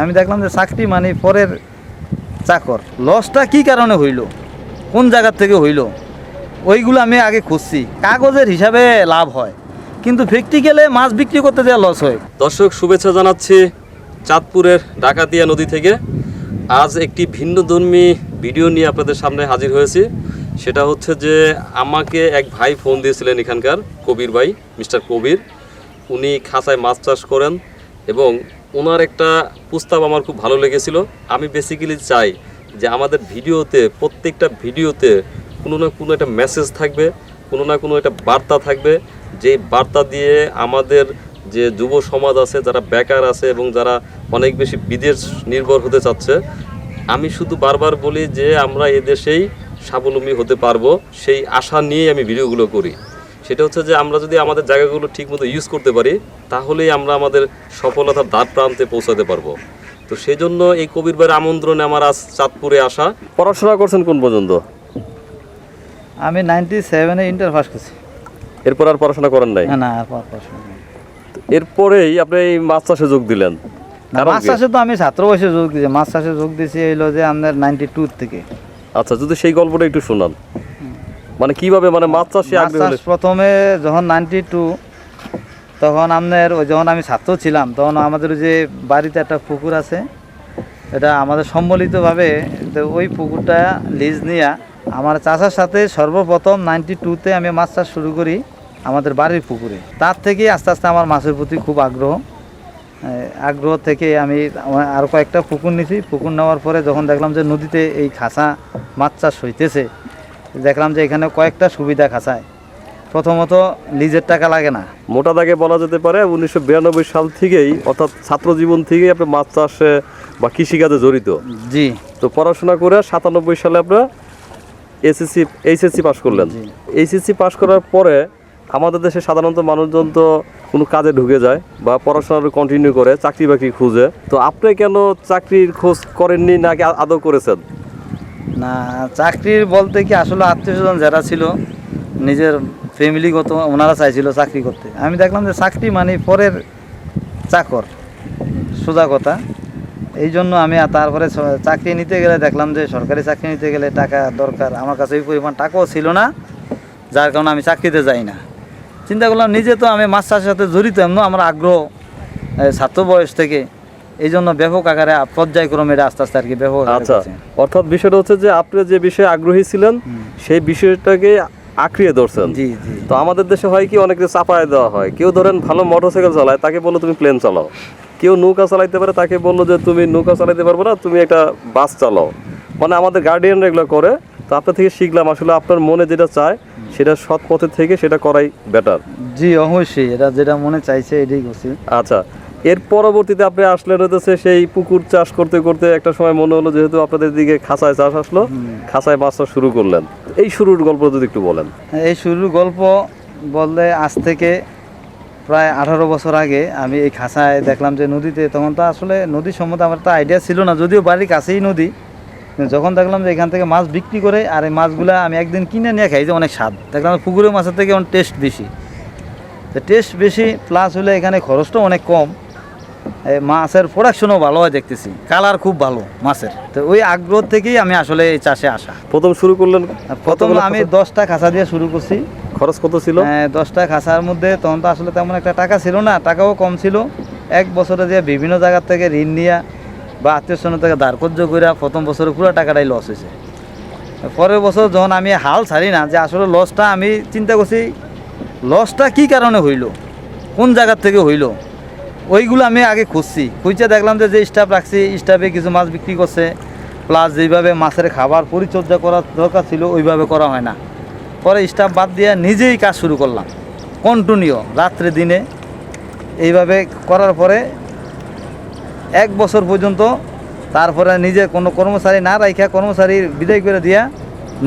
আমি দেখলাম যে চাকরি মানে পরের চাকর। লসটা কি কারণে হইল? কোন জায়গার থেকে হইল? ওইগুলো আমি আগে খুঁজছি। কাগজের হিসাবে লাভ হয়। কিন্তু প্র্যাকটিক্যালে মাছ বিক্রি করতে দেওয়া লস হয়। দর্শক, শুভেচ্ছা জানাচ্ছি চাঁদপুরের ডাকাতিয়া নদী থেকে। আজ একটি ভিন্ন ধর্মী ভিডিও নিয়ে আপনাদের সামনে হাজির হয়েছি। সেটা হচ্ছে যে আমাকে এক ভাই ফোন দিয়েছিলেন এখানকার কবির ভাই মিস্টার কবির। উনি খাঁচায় মাছ চাষ করেন এবং ওনার একটা প্রস্তাব আমার খুব ভালো লেগেছিল। আমি বেসিক্যালি চাই যে আমাদের ভিডিওতে, প্রত্যেকটা ভিডিওতে কোনো না কোনো একটা মেসেজ থাকবে, কোনো না কোনো একটা বার্তা থাকবে। যেই বার্তা দিয়ে আমাদের যে যুব সমাজ আছে, যারা বেকার আছে এবং যারা অনেক বেশি বিদেশ নির্ভর হতে চাচ্ছে, আমি শুধু বারবার বলি যে আমরা এদেশেই স্বাবলম্বী হতে পারব। সেই আশা নিয়েই আমি ভিডিওগুলো করি। সেটা হচ্ছে যে আমরা যদি আমাদের জায়গাগুলো ঠিকমতো ইউজ করতে পারি তাহলেই আমরা আমাদের সফলতার দ্বার প্রান্তে পৌঁছাতে পারব। তো সেই জন্য এই কবির ভাইয়ের আমন্ত্রণে আমার আজ চাঁদপুরে আসা। পড়াশোনা করছেন কোন পর্যন্ত? আমি নাইনটি সেভেনে ইন্টার পাস করছি। এরপর আর পড়াশোনা করেন নাই? না, না আর পড়াশোনা এরপরেই আপনি এই মাছ চাষে যোগ দিলেন। মাছ চাষে তো আমি ছাত্র বয়সে যোগ দিয়েছি। মাছ চাষে যোগ দিয়েছি হইল যে আপনার নাইনটি টু থেকে। আচ্ছা যদি সেই গল্পটা একটু শোনান। মানে কীভাবে মানে মাছ চাষে আগ্রহ প্রথমে যখন নাইনটি টু তখন আপনার ওই যখন আমি ছাত্র ছিলাম তখন আমাদের যে বাড়িতে একটা পুকুর আছে এটা আমাদের সম্মিলিতভাবে তো ওই পুকুরটা লিজ নিয়ে আমার চাষার সাথে সর্বপ্রথম নাইনটি টুতে আমি মাছ চাষ শুরু করি আমাদের বাড়ির পুকুরে। তার থেকে আস্তে আস্তে আমার মাছের প্রতি খুব আগ্রহ। আগ্রহ থেকে আমি আরও কয়েকটা পুকুর নিছি। পুকুর নেওয়ার পরে যখন দেখলাম যে নদীতে এই খাসা মাছ চাষ হইতেছে দেখলাম যে এখানে কয়েকটা সুবিধা খাসায় প্রথমত লিজের টাকা লাগে না। মোটা দাগে বলা যেতে পারে উনিশশো বিরানব্বই সাল থেকেই অর্থাৎ ছাত্র জীবন থেকেই আপনি মাছ চাষে বা কৃষিকাজে জড়িত। জি। তো পড়াশোনা করে সাতানব্বই সালে আপনার এসএসসি এইচএসসি পাশ করলেন। এইচএসসি পাশ করার পরে আমাদের দেশে সাধারণত মানুষজন তো কোনো কাজে ঢুকে যায় বা পড়াশোনা কন্টিনিউ করে চাকরি বাকরি খুঁজে। তো আপনি কেন চাকরির খোঁজ করেননি নাকি আদৌ করেছেন? না, চাকরির বলতে কি আসলে আত্মীয় স্বজন যারা ছিল, নিজের ফ্যামিলিগত ওনারা চাইছিল চাকরি করতে। আমি দেখলাম যে চাকরি মানে পরের চাকর, সোজা কথা। এই জন্য আমি তারপরে চাকরি নিতে গেলে দেখলাম যে সরকারি চাকরি নিতে গেলে টাকা দরকার। আমার কাছে ওই পরিমাণ টাকাও ছিল না, যার কারণে আমি চাকরিতে যাই না। চিন্তা করলাম নিজে তো আমি মাছ চাষের সাথে জড়িত, এমন আমার আগ্রহ ছাত্র বয়স থেকে। এই জন্য ব্যাপক আকারে পর্যায়ক্রমে এটা আস্তে আস্তে আর কি ব্যাপক আচ্ছা। অর্থাৎ বিষয়টা হচ্ছে যে আপনি যে বিষয়ে আগ্রহী ছিলেন সেই বিষয়টাকে আঁকড়িয়ে ধরছেন। জি জি। তো আমাদের দেশে হয় কি অনেকে চাপায় দেওয়া হয়। কেউ ধরেন ভালো মোটরসাইকেল চালায় তাকে বলল তুমি প্লেন চালাও। কেউ নৌকা চালাইতে পারে তাকে বলল যে তুমি নৌকা চালাইতে পারবে না তুমি একটা বাস চালাও। মানে আমাদের গার্ডিয়ানরা এগুলো করে। তো আপনার থেকে শিখলাম আসলে আপনার মনে যেটা চায় সেটা সৎ পথে থেকে সেটা করাই বেটার জি অবশ্যই। এটা যেটা মনে চাইছে এটাই করছি। আচ্ছা। এর পরবর্তীতে আপনি আসলেন হতেছে সেই পুকুর চাষ করতে করতে একটা সময় মনে হলো যেহেতু আপনাদের দিকে খাঁচায় চাষ আসলো খাঁচায় মাছ চাষ শুরু করলেন। এই শুরুর গল্প যদি একটু বলেন। এই শুরুর গল্প বললে আজ থেকে প্রায় আঠারো বছর আগে আমি এই খাসায় দেখলাম যে নদীতে তখন তো আসলে নদী সম্বন্ধে আমার তো আইডিয়া ছিল না যদিও বাড়ির কাছেই নদী। যখন দেখলাম যে এখান থেকে মাছ বিক্রি করে আর এই মাছগুলা আমি একদিন কিনে নিয়ে খাই যে অনেক স্বাদ। দেখলাম পুকুরের মাছের থেকে অনেক টেস্ট বেশি। টেস্ট বেশি প্লাস হলে এখানে খরচটাও অনেক কম। মাছের প্রোডাকশনও ভালো হয় দেখতেছি। কালার খুব ভালো মাছের। তো ওই আগ্রহ থেকেই আমি আসলে এই চাষে আসা। প্রথম শুরু করলেন প্রথম আমি দশটা খাঁচা দিয়ে শুরু করছি। খরচ কত ছিল? হ্যাঁ, দশটা খাঁচার মধ্যে তখন তো আসলে তেমন একটা টাকা ছিল না টাকাও কম ছিল। এক বছরে যে বিভিন্ন জায়গার থেকে ঋণ নিয়া বা আত্মীয় স্বজন থেকে দারকর্য করে প্রথম বছরে পুরো টাকাটাই লস হয়েছে। পরের বছর যখন আমি হাল ছাড়ি না যে আসলে লসটা আমি চিন্তা করছি লসটা কি কারণে হইল? কোন জায়গার থেকে হইল? ওইগুলো আমি আগে খুঁজছি। খুঁজছে দেখলাম যে যে স্টাফ রাখছি স্টাফে কিছু মাছ বিক্রি করছে প্লাস যেভাবে মাছের খাবার পরিচর্যা করার দরকার ছিল, ওইভাবে করা হয় না। পরে স্টাফ বাদ দিয়ে নিজেই কাজ শুরু করলাম কন্টিনিউ রাত্রে দিনে। এইভাবে করার পরে এক বছর পর্যন্ত তারপরে নিজের কোনো কর্মচারী না রাখা কর্মচারী বিদায় করে দিয়া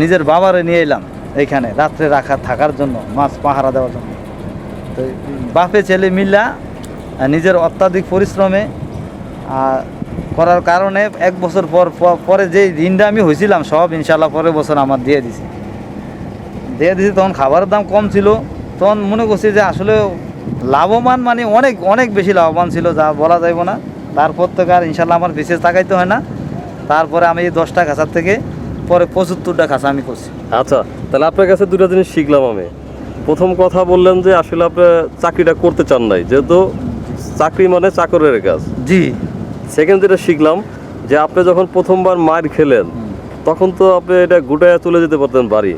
নিজের বাবারে নিয়ে এলাম এইখানে, রাত্রে রাখা থাকার জন্য, মাছ পাহারা দেওয়ার জন্য। তো বাপে, ছেলে মিল্লা নিজের অত্যাধিক পরিশ্রমে করার কারণে এক বছর পর, পরে যে ঋণটা আমি হয়েছিলাম সব ইনশাল্লাহ পরের বছর আমার দিয়ে দিছি। দিয়ে দিছি, তখন খাবারের দাম কম ছিল। তখন মনে করছি যে আসলে লাভবান মানে অনেক অনেক বেশি লাভবান ছিল, যা বলা যাইব না। তারপর থেকে আর ইনশাল্লাহ আমার বিশেষ তাকাইতে হয় না। তারপরে আমি এই দশটা খাঁচার থেকে পরে পঁচাত্তরটা খাঁচা আমি করছি। আচ্ছা তাহলে আপনার কাছে দুটো জিনিস শিখলাম আমি। প্রথম কথা বললেন যে আসলে আপনি চাকরিটা করতে চান নাই, যেহেতু চাকরি মানে চাকরের কাজ। জি। সেকেন্ড যেটা শিখলাম যে আপনি যখন প্রথমবার মার খেলেন তখন তো আপনি এটা গুটায় চলে যেতে পারতেন বাড়ি।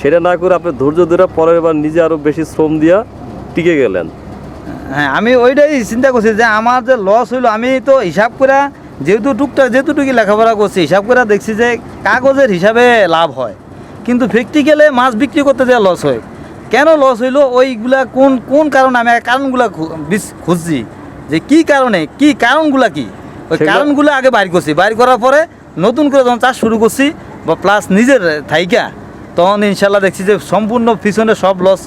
সেটা না করে আপনি ধৈর্য ধরে পরের বার নিজে আরও বেশি শ্রম দিয়া টিকে গেলেন। হ্যাঁ আমি ওইটাই চিন্তা করছি যে আমার যে লস হইল আমি তো হিসাব করে যেহেতু টুকটাক যেহেতুটুকু লেখাপড়া করছি হিসাব করে দেখছি যে কাগজের হিসাবে লাভ হয়। কিন্তু প্র্যাকটিক্যালে মাছ বিক্রি করতে যে লস হয়। কেন লস হইল? ওইগুলা কোন কোন কারণে আমি কারণগুলা খুঁজছি? যে কি কারণে? কি কারণগুলা কি? ওই কারণগুলো আগে বাইর করছি। বাইর করার পরে নতুন করে যখন চাষ শুরু করছি বা প্লাস নিজের থাইকা তখন ইনশাল্লাহ দেখছি যে সম্পূর্ণ পিছনে সব লস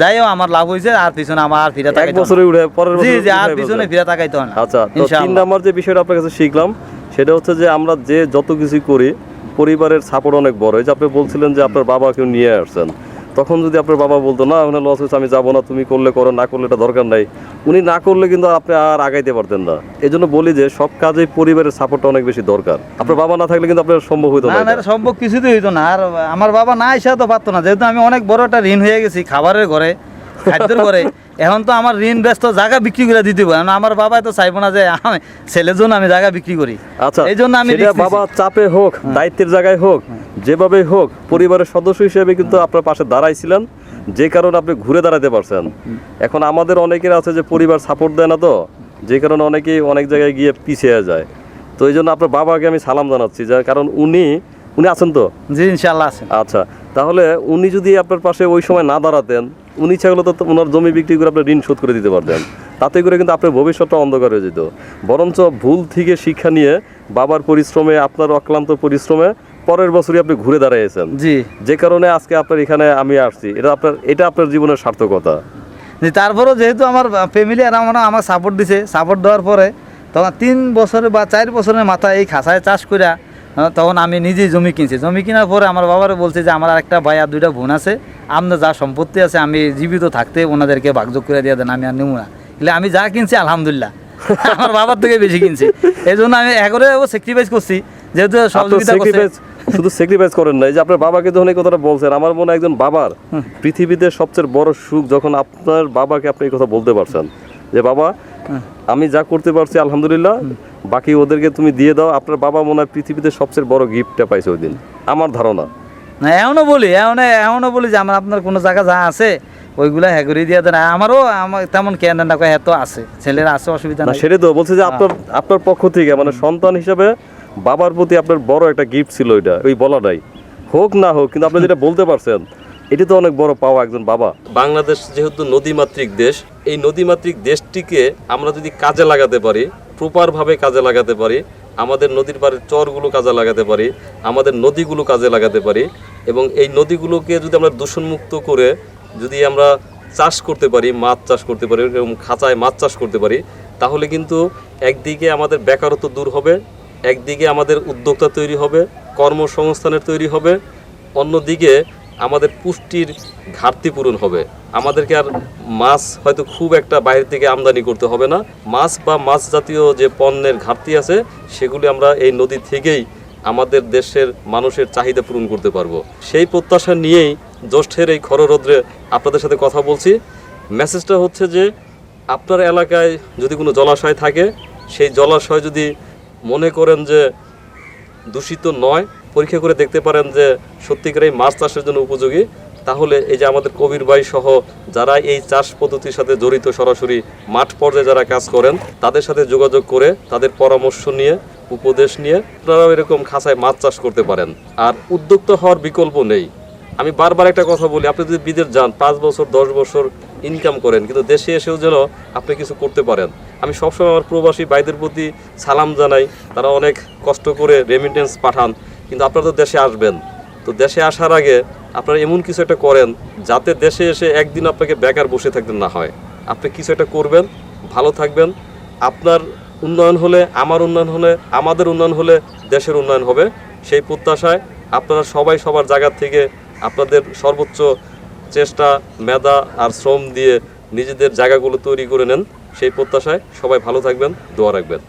যাইও আমার লাভ হয়েছে আর পিছনে আমার আর ফিরে তাকাইতে বছরে উঠে পরের জি বছর জি আর পিছনে। ফিরে তাকাইতে হয় না। আচ্ছা তো তিন। নাম্বার যে বিষয়টা আপনার কাছে শিখলাম সেটা হচ্ছে যে আমরা যে যত কিছু করি পরিবারের সাপোর্ট অনেক বড়। এই যে আপনি বলছিলেন যে আপনার বাবাকে নিয়ে আসছেন। তখন যদি আপনার বাবা বলতো না ওখানে লস হয়েছে আমি যাব না তুমি করলে করো না করলে এটা দরকার নাই। উনি না করলে কিন্তু আপনি আর আগাইতে পারতেন না। এই জন্য বলি যে সব কাজে পরিবারের সাপোর্টটা অনেক বেশি দরকার। আপনার বাবা না থাকলে কিন্তু আপনার সম্ভব হইতো না সম্ভব কিছুতেই হইতো না। আর আমার বাবা না এসে তো পারতো না। যেহেতু আমি অনেক বড় একটা ঋণ হয়ে গেছি খাবারের ঘরে খাদ্যের ঘরে। এখন তো আমার ঋণ ব্যস্ত জায়গা বিক্রি করে দিতে হবে। কারণ আমার বাবা তো চাইব না যে আমি ছেলের জন্য আমি জায়গা বিক্রি করি। আচ্ছা এই জন্য আমি বাবা চাপে হোক দায়িত্বের জায়গায় হোক যেভাবে হোক পরিবারের সদস্য হিসেবে কিন্তু আপনার পাশে দাঁড়াইছিলেন। যে কারণে আপনি ঘুরে দাঁড়াতে পারছেন। এখন আমাদের অনেকের আছে যে পরিবার সাপোর্ট দেয় না তো যে কারণে অনেকেই অনেক জায়গায় গিয়ে পিছিয়ে যায়। তো এই জন্য আপনার বাবাকে আমি সালাম জানাচ্ছি যার কারণ উনি উনি আছেন তো? জি ইনশাল্লাহ আছে আচ্ছা তাহলে উনি যদি আপনার পাশে ওই সময় না দাঁড়াতেন উনি ইচ্ছা করলে তো ওনার জমি বিক্রি করে আপনার ঋণ শোধ করে দিতে পারতেন। তাতে করে কিন্তু আপনার ভবিষ্যৎটা অন্ধকার হয়ে যেত। বরঞ্চ ভুল থেকে শিক্ষা নিয়ে বাবার পরিশ্রমে আপনার অক্লান্ত পরিশ্রমে পরের বছরই আপনি ঘুরে দাঁড়িয়েছেন জি। যে কারণে আজকে আপনার এখানে আমি আসছি এটা আপনার এটা আপনার জীবনের সার্থকতা। যে তারপরেও যেহেতু আমার ফ্যামিলি আর আমার আমার সাপোর্ট দিছে সাপোর্ট দেওয়ার পরে তখন তিন বছরে বা চার বছরের মাথায় এই খাসায় চাষ করে তখন আমি নিজেই জমি কিনছি জমি কেনার পরে আমার বাবারে বলছে যে আমার একটা ভাই আর দুইটা বোন আছে আপনার যা সম্পত্তি আছে আমি জীবিত থাকতে ওনাদেরকে ভাগযোগ করে দিয়ে দেন আমি আর নেবো না એટલે আমি যা কিনছি আলহামদুলিল্লাহ আমার বাবার থেকে বেশি কিনছি এই জন্য আমি একরে স্যাক্রিফাইস করছি যেহেতু আপনার সহযোগিতা করছে sacrifice- শুধু স্যাক্রিফাইস করেন না এই যে আপনার বাবাকে যখন এই কথাটা বলছেন আমার মনে হয় একজন বাবার পৃথিবীতে সবচেয়ে বড় সুখ যখন আপনার বাবাকে আপনি এই কথা বলতে পারছেন যে বাবা আমি যা করতে পারছি আলহামদুলিল্লাহ। বাকি ওদেরকে তুমি দিয়ে দাও। আপনার বাবা মনে হয় পৃথিবীতে সবচেয়ে বড় গিফটটা পাইছে ওই দিন। আমার ধারণা। না এমনও বলি এমন এমনও বলি যে আমার আপনার কোনো জায়গা যা আছে ওইগুলা হ্যাঁ করে দিয়ে দেন। আমারও আমার তেমন কেন না কয় এত আছে। ছেলের আছে অসুবিধা না সেটাই তো বলছে যে আপনার আপনার পক্ষ থেকে মানে সন্তান হিসাবে বাবার প্রতি আপনার বড় একটা গিফট ছিল ওইটা। ওই বলাটাই। হোক না হোক কিন্তু আপনি যেটা বলতে পারছেন এটি তো অনেক বড় পাওয়া একজন বাবা। বাংলাদেশ যেহেতু নদীমাতৃক দেশ, এই নদীমাতৃক দেশটিকে আমরা যদি কাজে লাগাতে পারি, প্রপারভাবে কাজে লাগাতে পারি, আমাদের নদীর পাড়ের চরগুলো কাজে লাগাতে পারি, আমাদের নদীগুলো কাজে লাগাতে পারি এবং এই নদীগুলোকে যদি আমরা দূষণমুক্ত করে যদি আমরা চাষ করতে পারি, মাছ চাষ করতে পারি এবং খাঁচায় মাছ চাষ করতে পারি, তাহলে কিন্তু একদিকে আমাদের বেকারত্ব দূর হবে, একদিকে আমাদের উদ্যোক্তা তৈরি হবে, কর্মসংস্থানের তৈরি হবে, অন্যদিকে আমাদের পুষ্টির ঘাটতি পূরণ হবে। আমাদেরকে আর মাছ হয়তো খুব একটা বাইরে থেকে আমদানি করতে হবে না। মাছ বা মাছ জাতীয় যে পণ্যের ঘাটতি আছে, সেগুলি আমরা এই নদী থেকেই আমাদের দেশের মানুষের চাহিদা পূরণ করতে পারব। সেই প্রত্যাশা নিয়েই জ্যৈষ্ঠের এই খররৌদ্রে আপনাদের সাথে কথা বলছি। মেসেজটা হচ্ছে যে, আপনার এলাকায় যদি কোনো জলাশয় থাকে, সেই জলাশয় যদি মনে করেন যে দূষিত নয় পরীক্ষা করে দেখতে পারেন যে সত্যিকার এই মাছ চাষের জন্য উপযোগী। তাহলে এই যে আমাদের কবির ভাই সহ যারা এই চাষ পদ্ধতির সাথে জড়িত সরাসরি মাঠ পর্যায়ে যারা কাজ করেন, তাদের সাথে যোগাযোগ করে তাদের পরামর্শ নিয়ে, উপদেশ নিয়ে আপনারাও এরকম খাঁচায় মাছ চাষ করতে পারেন। আর উদ্যোক্তা হওয়ার বিকল্প নেই। আমি বারবার একটা কথা বলি, আপনি যদি বিদেশ যান, পাঁচ বছর, দশ বছর ইনকাম করেন, কিন্তু দেশে এসেও যেন আপনি কিছু করতে পারেন। আমি সবসময় আমার প্রবাসী ভাইদের প্রতি সালাম জানাই, তারা অনেক কষ্ট করে রেমিটেন্স পাঠান। কিন্তু আপনারা তো দেশে আসবেন। তো দেশে আসার আগে আপনারা এমন কিছু একটা করেন যাতে দেশে এসে একদিন আপনাকে বেকার বসে থাকতে না হয়। আপনি কিছু একটা করবেন, ভালো থাকবেন। আপনার উন্নয়ন হলে, আমার উন্নয়ন হলে, আমাদের উন্নয়ন হলে দেশের উন্নয়ন হবে। সেই প্রত্যাশায় আপনারা সবাই সবার জায়গা থেকে আপনাদের সর্বোচ্চ চেষ্টা, মেধা আর শ্রম দিয়ে নিজেদের জায়গাগুলো তৈরি করে নেন। সেই প্রত্যাশায় সবাই ভালো থাকবেন, দোয়া রাখবেন।